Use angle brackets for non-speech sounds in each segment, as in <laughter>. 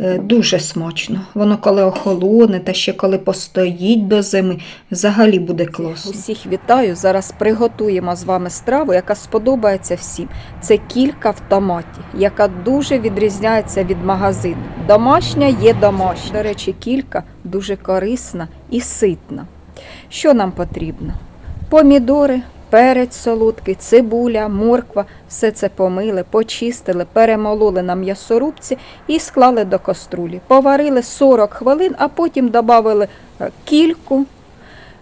Е, Дуже смачно. Воно коли охолоне та ще коли постоїть до зими, взагалі буде класно. Усіх вітаю. Зараз приготуємо з вами страву, яка сподобається всім. Це кілька в томаті, яка дуже відрізняється від магазину. Домашня є домашня. До речі, кілька дуже корисна і ситна. Що нам потрібно? Помідори, перець солодкий, цибуля, морква. Все це помили, почистили, перемололи на м'ясорубці і склали до каструлі. Поварили 40 хвилин, а потім додали кільку,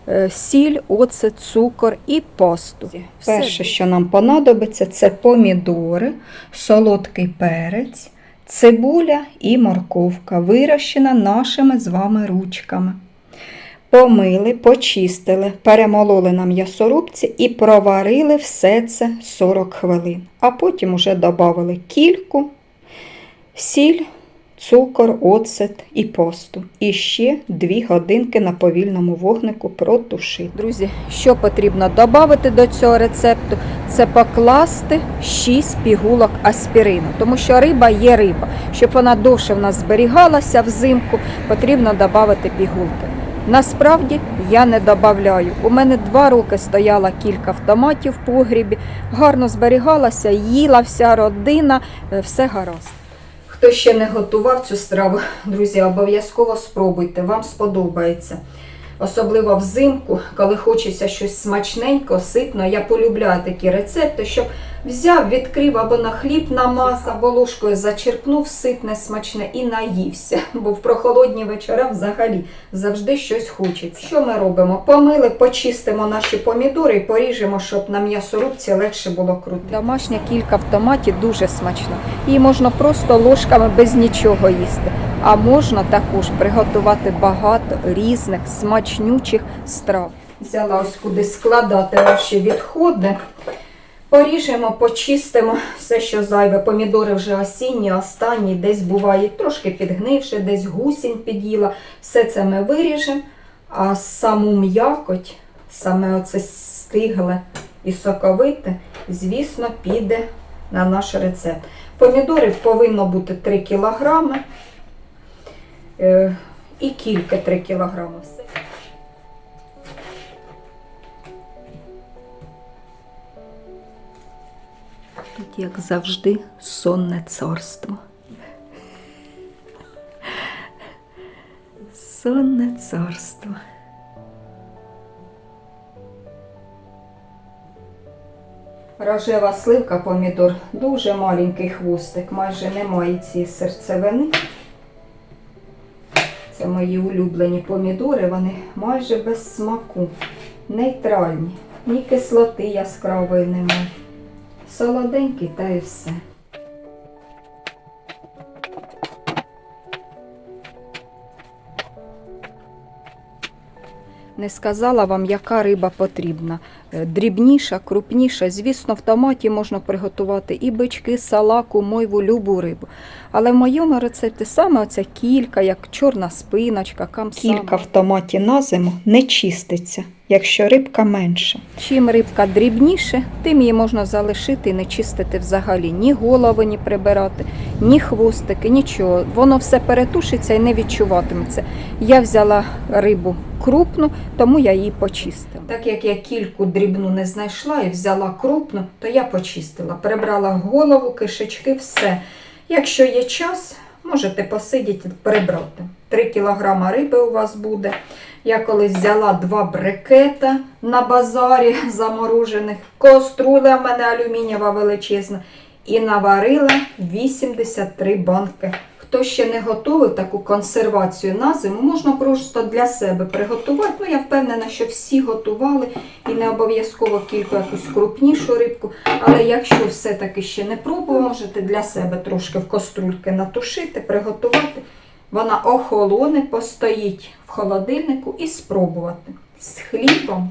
е, сіль, оцет, цукор і пасту. Перше, що нам понадобиться, це помідори, солодкий перець, цибуля і морковка, вирощена нашими з вами ручками. Помили, почистили, перемололи на м'ясорубці і проварили все це 40 хвилин. А потім уже додали кільку, сіль, цукор, оцет і посту. І ще 2 годинки на повільному вогнику протушити. Друзі, що потрібно додати до цього рецепту? Це покласти 6 пігулок аспірину, тому що риба є риба. Щоб вона довше в нас зберігалася взимку, потрібно додати пігулки. Насправді я не додаю. У мене два роки стояла кілька автоматів в погрібі, гарно зберігалася, їла вся родина, е, все гаразд. Хто ще не готував цю страву, друзі, обов'язково спробуйте, вам сподобається. Особливо взимку, коли хочеться щось смачненько, ситно. Я полюбляю такі рецепти, щоб взяв, відкрив або на хліб намаз, або ложкою зачерпнув ситне, смачне і наївся. <laughs> Бо в прохолодні вечора взагалі завжди щось хочеться. Що ми робимо? Помили, почистимо наші помідори і поріжемо, щоб на м'ясорубці легше було крутити. Домашня кілька в томаті дуже смачна. Її можна просто ложками без нічого їсти. А можна також приготувати багато різних смачнючих страв. Взяла ось куди складати наші відходи. Поріжемо, почистимо все, що зайве. Помідори вже осінні, останні, десь буває трошки підгнивши, десь гусінь під'їла. Все це ми виріжемо, а саму м'якоть, саме оце стигле і соковите, звісно, піде на наш рецепт. Помідорів повинно бути 3 кілограми. Е, і кілька 3 кілограми. Як завжди, сонне царство. Сонне царство. Рожева сливка помідор, дуже маленький хвостик, майже немає цієї серцевини. Це мої улюблені помідори, вони майже без смаку, нейтральні, ні кислоти яскравої немає. Солоденький та і все. Не сказала вам, яка риба потрібна. Е, Дрібніша, крупніша. Звісно, в томаті можна приготувати і бички, салаку, мойву, любу рибу. Але в моєму рецепті саме оця кілька, як чорна спиночка, камсама. Кілька в томаті на зиму не чиститься, якщо рибка менша. Чим рибка дрібніше, тим її можна залишити і не чистити взагалі. Ні голови, ні прибирати, ні хвостики, нічого. Воно все перетушиться і не відчуватиметься. Я взяла рибу крупну, тому я її почистила. Так як я кільку дрібну не знайшла і взяла крупну, то я почистила. Прибрала голову, кишечки, все. Якщо є час, можете посидіти, прибрати. 3 кг риби у вас буде. Я колись взяла два брикета на базарі заморожених. Коструля в мене алюмінієва величезна. І наварила 83 банки. Хто ще не готовий таку консервацію на зиму, можна просто для себе приготувати. Ну, я впевнена, що всі готували і не обов'язково кілька якусь крупнішу рибку. Але якщо все-таки ще не пробували, можете для себе трошки в каструльки натушити, приготувати. Вона охолоне, постоїть в холодильнику і спробувати. З хлібом.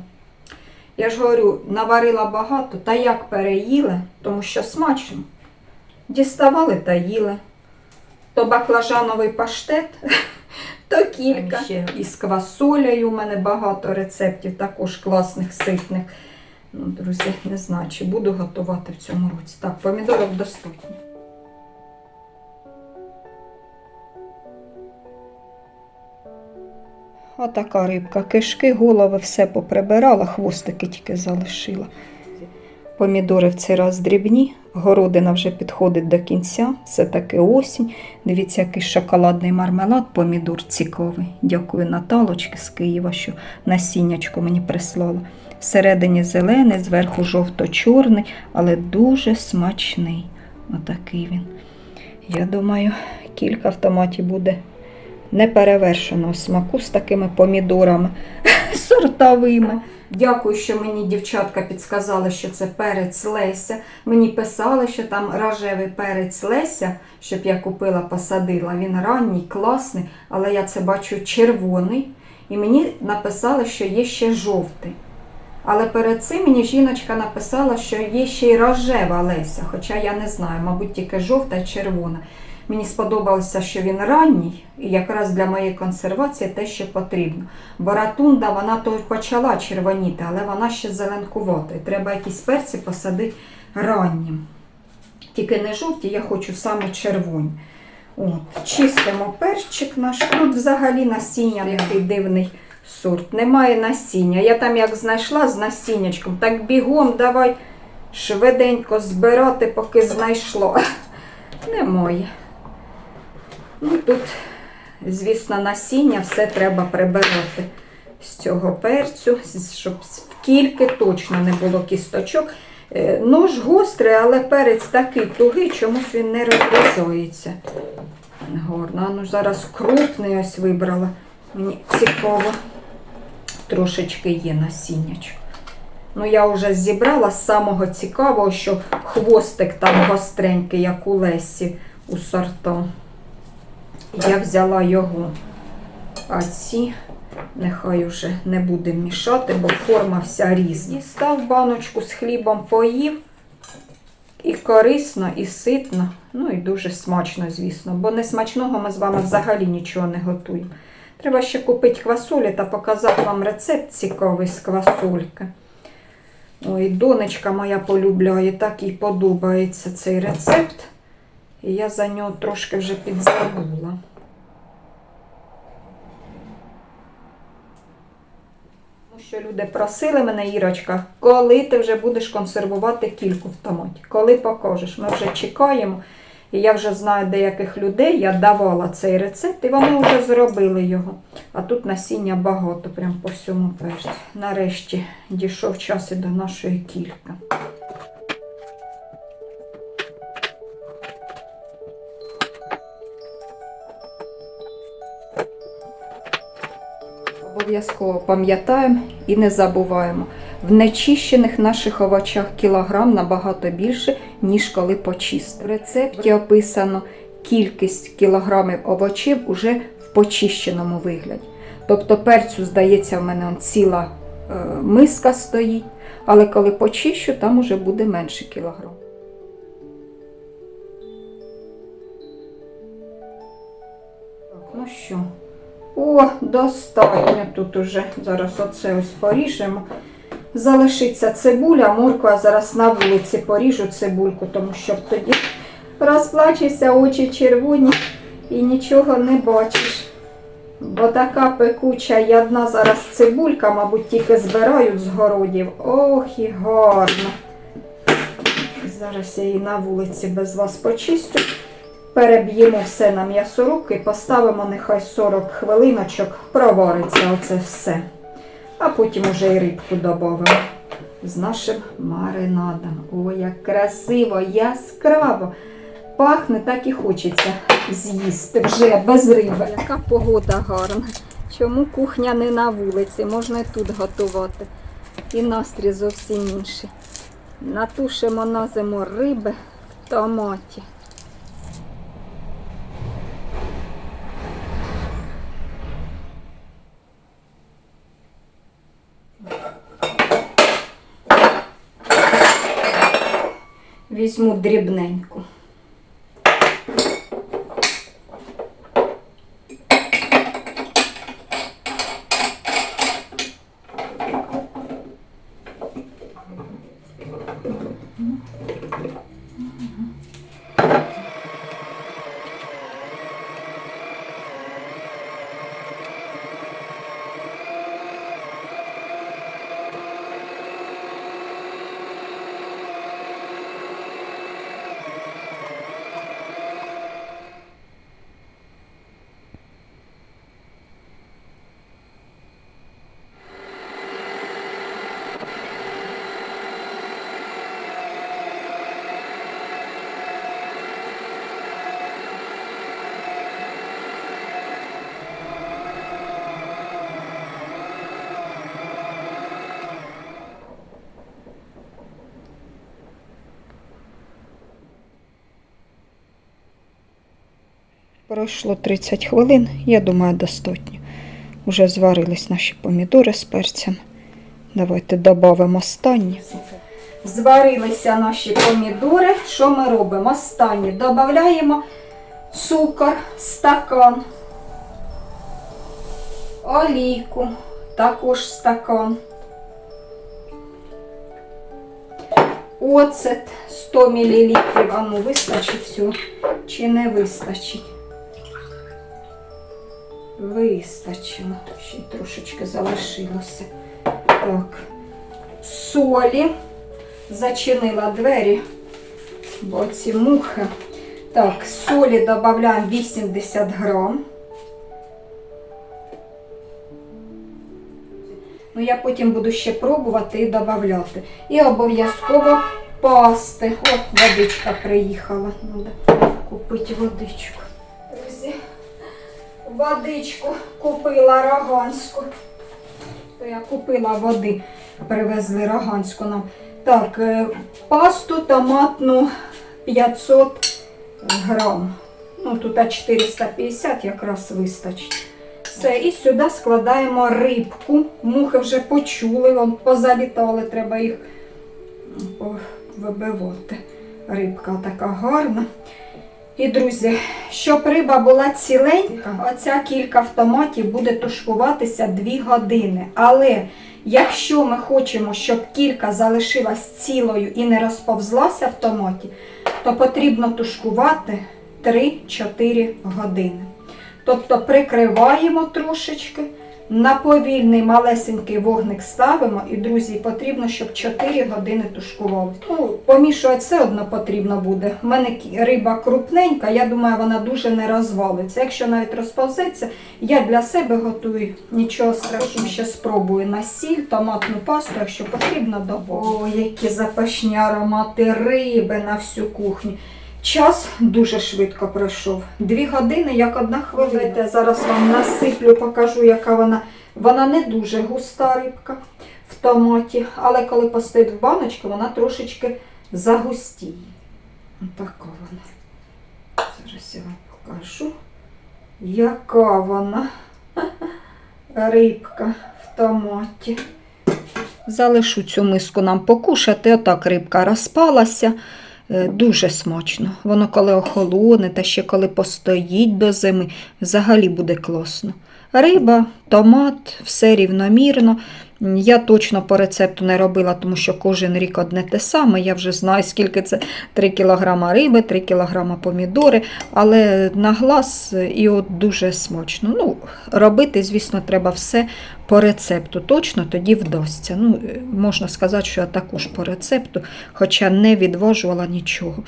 Я ж говорю, наварила багато, та як переїли, тому що смачно. Діставали та їли то баклажановий паштет, <laughs> то кілька. Із квасолею у мене багато рецептів, також класних, ситних. Ну, Друзі, не знаю, чи буду готувати в цьому році. Так, помідорів достатньо. Отака рибка. Кишки, голови все поприбирала, хвостики тільки залишила. Помідори в цей раз дрібні, городина вже підходить до кінця, все таки осінь. Дивіться, який шоколадний мармелад, помідор цікавий. Дякую Наталочки з Києва, що насіннячко мені прислала. Всередині зелений, зверху жовто-чорний, але дуже смачний. Отакий він. Я думаю, кілька в томаті буде неперевершеного смаку з такими помідорами <laughs> сортовими. Дякую, що мені дівчатка підсказали, що це перець Леся. Мені писали, що там рожевий перець Леся, щоб я купила, посадила. Він ранній, класний, але я це бачу червоний. І мені написали, що є ще жовтий. Але перед цим мені жіночка написала, що є ще й рожева Леся, хоча я не знаю, мабуть, тільки жовта і червона. Мені сподобалося, що він ранній, і якраз для моєї консервації те, що потрібно. Бо ратунда вона то почала червоніти, але вона ще зеленкувата. Треба якісь перці посадити раннім. Тільки не жовті, я хочу саме червоні. От, чистимо перчик наш. Тут взагалі насіння який дивний сорт. Немає насіння. Я там як знайшла з насіннячком, так бігом давай швиденько збирати, поки знайшла. Немає. Тут, звісно, насіння все треба прибирати з цього перцю, щоб в точно не було кісточок. Е, Нож гострий, але перець такий тугий, чомусь він не розрізається. Гарно. А ну зараз крупний ось вибрала. Мені цікаво. Трошечки є насіннячко. Ну, я вже зібрала з самого цікавого, що хвостик там гостренький, як у Лесі у сорта. Я взяла його. А ці нехай уже не будемо мішати, бо форма вся різна. Дістав баночку з хлібом, поїв. І корисно, і ситно, ну і дуже смачно, звісно. Бо не смачного ми з вами взагалі нічого не готуємо. Треба ще купити квасолі та показати вам рецепт цікавий з квасольки. Ой, донечка моя полюбляє, так їй подобається цей рецепт. І я за нього трошки вже підзабула. Що люди просили мене, Ірочка, коли ти вже будеш консервувати кільку в томаті? Коли покажеш? Ми вже чекаємо. І я вже знаю деяких людей, я давала цей рецепт, і вони вже зробили його. А тут насіння багато, прям по всьому перцю. Нарешті дійшов час і до нашої кільки. Обов'язково пам'ятаємо і не забуваємо. В нечищених наших овочах кілограм набагато більше, ніж коли почистив. В рецепті описано кількість кілограмів овочів уже в почищеному вигляді. Тобто перцю, здається, в мене ціла е, миска стоїть, але коли почищу, там уже буде менше кілограм. Ну що? О, достатньо тут уже. Зараз оце ось поріжемо. Залишиться цибуля, морква зараз на вулиці поріжу цибульку, тому що тоді розплачешся, очі червоні і нічого не бачиш. Бо така пекуча і одна зараз цибулька, мабуть, тільки збирають з городів. Ох, і гарно. Зараз я її на вулиці без вас почистю. Переб'ємо все на м'ясорубки поставимо нехай 40 хвилиночок, провариться оце все. А потім уже і рибку додамо з нашим маринадом. Ой, як красиво, яскраво. Пахне, так і хочеться з'їсти вже без риби. Яка погода гарна. Чому кухня не на вулиці? Можна і тут готувати. І настрій зовсім інший. Натушимо на зиму риби в томаті. Візьму дрібненьку. Пройшло 30 хвилин, я думаю, достатньо. Уже зварились наші помідори з перцем. Давайте додамо останні. Зварилися наші помідори. Що ми робимо? Останні додаємо цукор, стакан, олійку, також стакан. Оцет 100 мл. А ну вистачить цього чи не вистачить? Вистачило. Ще трошечки залишилося. Так. Солі. Зачинила двері, бо ці мухи. Так, солі додаємо 80 грам. Ну, я потім буду ще пробувати і додавати. І обов'язково пасти. От водичка приїхала. Треба купити водичку. Водичку купила роганську. То я купила води, привезли роганську нам. Так, е, пасту томатну 500 грам. Ну, тут 450 якраз вистачить. Все, і сюди складаємо рибку. Мухи вже почули, вон позалітали, треба їх вибивати. Рибка така гарна. І, друзі, щоб риба була ціленька, оця кілька в томаті буде тушкуватися 2 години. Але якщо ми хочемо, щоб кілька залишилась цілою і не розповзлася в томаті, то потрібно тушкувати 3-4 години. Тобто прикриваємо трошечки, на повільний малесенький вогник ставимо. І, друзі, потрібно, щоб 4 години тушкували. Ну, помішувати все одно потрібно буде. У мене риба крупненька, я думаю, вона дуже не розвалиться. Якщо навіть розповзеться, я для себе готую. Нічого страшного, ще спробую на сіль, томатну пасту, якщо потрібно, добавлю. О, які запашні аромати риби на всю кухню. Час дуже швидко пройшов. Дві години, як одна хвилина. Зараз вам насиплю, покажу, яка вона. Вона не дуже густа рибка в томаті, але коли постоїть в баночку, вона трошечки загустіє. Така вона. Зараз я вам покажу, яка вона рибка в томаті. Залишу цю миску нам покушати. Отак рибка розпалася. Е, Дуже смачно. Воно коли охолоне та ще коли постоїть до зими, взагалі буде класно. Риба, томат, все рівномірно. Я точно по рецепту не робила, тому що кожен рік одне те саме. Я вже знаю, скільки це 3 кг риби, 3 кг помідори, але на глаз е, і от дуже смачно. Ну, робити, звісно, треба все по рецепту. Точно тоді вдасться. Ну, е, можна сказати, що я також по рецепту, хоча не відважувала нічого.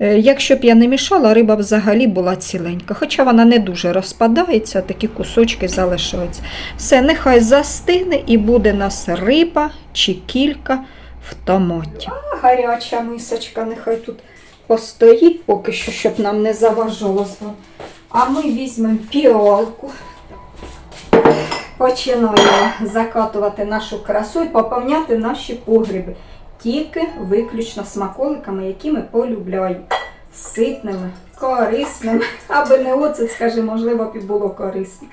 Е, Якщо б я не мішала, риба взагалі була ціленька, хоча вона не дуже розпадається, такі кусочки залишаються. Все, нехай застигне і буде нас риба чи кілька в томаті. А гаряча мисочка, нехай тут постоїть поки що, щоб нам не заважало. А ми візьмемо піалку. Починаємо закатувати нашу красу і поповняти наші погреби. Тільки виключно смаколиками, які ми полюбляємо. Ситними, корисними. Аби не оцет, скажи, можливо, б і було корисно.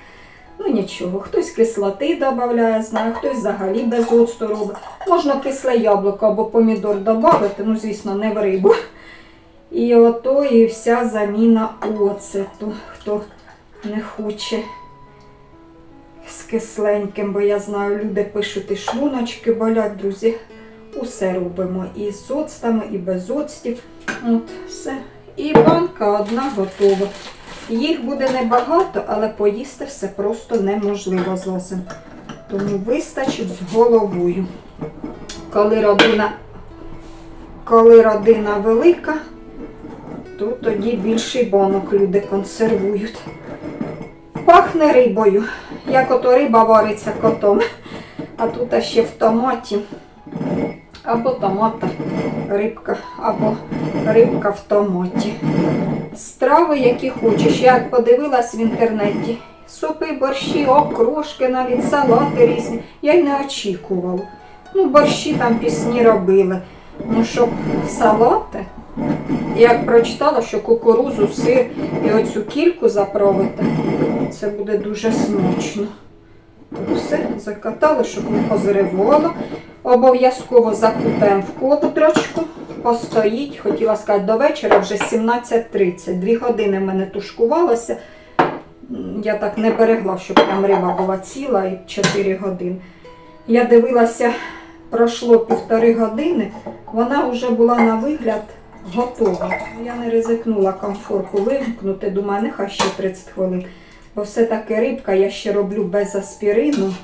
Ну нічого, хтось кислоти додає, знаю, хтось взагалі без оцту робить. Можна кисле яблуко або помідор додати, ну, звісно, не в рибу. І ото і вся заміна оцету, хто не хоче з кисленьким, бо я знаю, люди пишуть і шлуночки болять, друзі. Усе робимо і з оцтами, і без оцтів. От, все. І банка одна готова. Їх буде небагато, але поїсти все просто неможливо з лосем. Тому вистачить з головою. Коли родина, коли родина велика, то тоді більший банок люди консервують. Пахне рибою, як ото риба вариться котом. А тут ще в томаті. Або томата, рибка, або рибка в томаті. Страви, які хочеш. Я подивилась в інтернеті. Супи, борщі, окрошки, навіть салати різні. Я й не очікувала. Ну, борщі там пісні робили. Ну, щоб салати, Як прочитала, що кукурузу, сир і оцю кільку заправити, це буде дуже смачно. Все, закатали, щоб не позривало. Обов'язково закутаємо в кодрочку, постоїть, хотіла сказати, до вечора вже 17.30. Дві години в мене тушкувалося. Я так не берегла, щоб там риба була ціла і 4 години. Я дивилася, пройшло півтори години, вона вже була на вигляд готова. Я не ризикнула комфорку вимкнути, думаю, нехай ще 30 хвилин. Бо все-таки рибка я ще роблю без аспірину.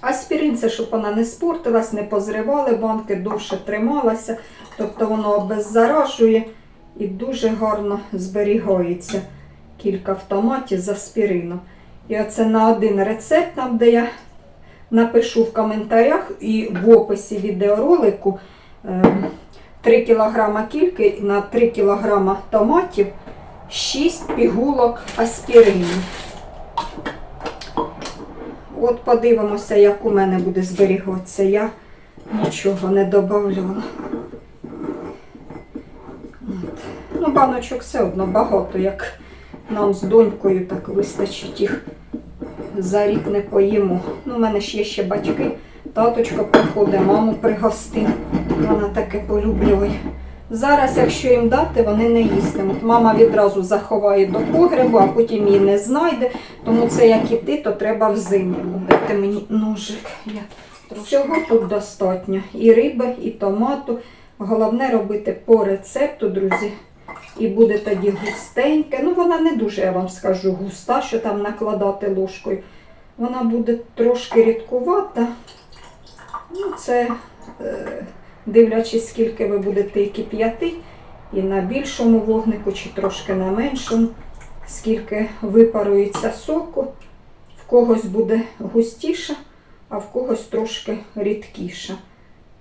Аспірин це, щоб вона не спортилась, не позривали банки, довше трималася. Тобто воно обеззаражує і дуже гарно зберігається кілька автоматів з аспірином. І оце на один рецепт, там, де я напишу в коментарях і в описі відеоролику е, 3 кг кільки на 3 кг томатів 6 пігулок аспірину. От подивимося, як у мене буде зберігатися. Я нічого не додавала. Ну, баночок все одно багато, як нам з донькою так вистачить їх за рік не поїмо. Ну, у мене ж є ще батьки. Таточка приходить, маму пригостив. Вона таке полюблює. Зараз, якщо їм дати, вони не їстимуть. Мама відразу заховає до погребу, а потім її не знайде. Тому це як іти, то треба взимку. Дайте мені ножик. Я Всього тут достатньо. І риби, і томату. Головне робити по рецепту, друзі. І буде тоді густеньке. Ну, вона не дуже, я вам скажу, густа, що там накладати ложкою. Вона буде трошки рідкувата. Ну, це е, дивлячись, скільки ви будете і кип'яти, і на більшому вогнику, чи трошки на меншому, скільки випарується соку. В когось буде густіша, а в когось трошки рідкіша.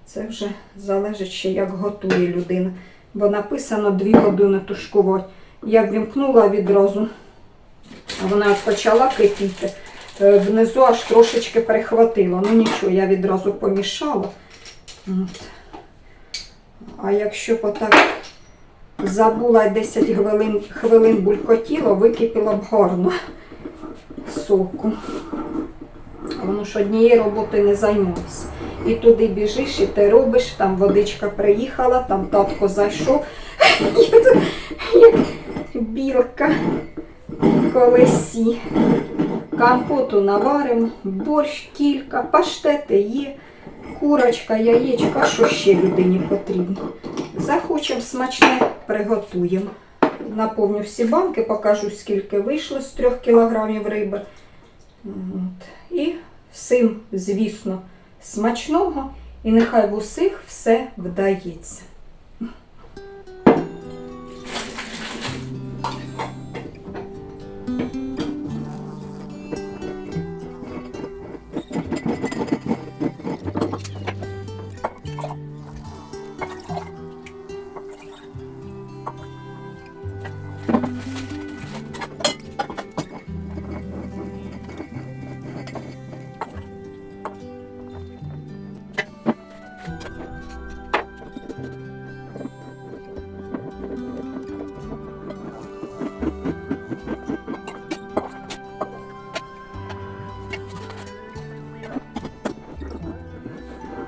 Це вже залежить ще, як готує людина. Бо написано 2 години тушкувати. Я ввімкнула відразу, вона почала кипіти. е, Внизу аж трошечки перехватило. Ну нічого, я відразу помішала. От. А якщо б отак забула 10 хвилин, хвилин булькотіло, википіло б гарно соку. Воно ж однієї роботи не займається. І туди біжиш, і ти робиш, там водичка приїхала, там татко зайшов. Як білка колесі. Компоту наваримо, борщ кілька, паштети є, курочка, яєчка, що ще людині потрібно. Захочемо смачне, приготуємо. Наповню всі банки, покажу, скільки вийшло з 3 кг риби. От. І всім, звісно, смачного. І нехай в усіх все вдається.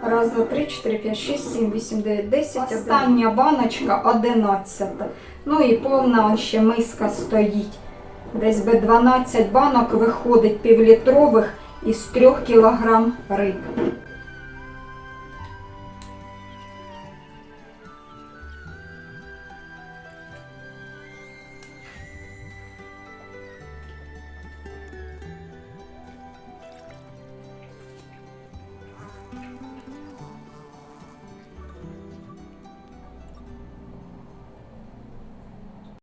Раз, два, три, чотири, п'ять, шість, сім, вісім, дев'ять, десять. Остання баночка одинадцята. Ну і повна он ще миска стоїть. Десь би 12 банок виходить півлітрових із 3 кілограм риби.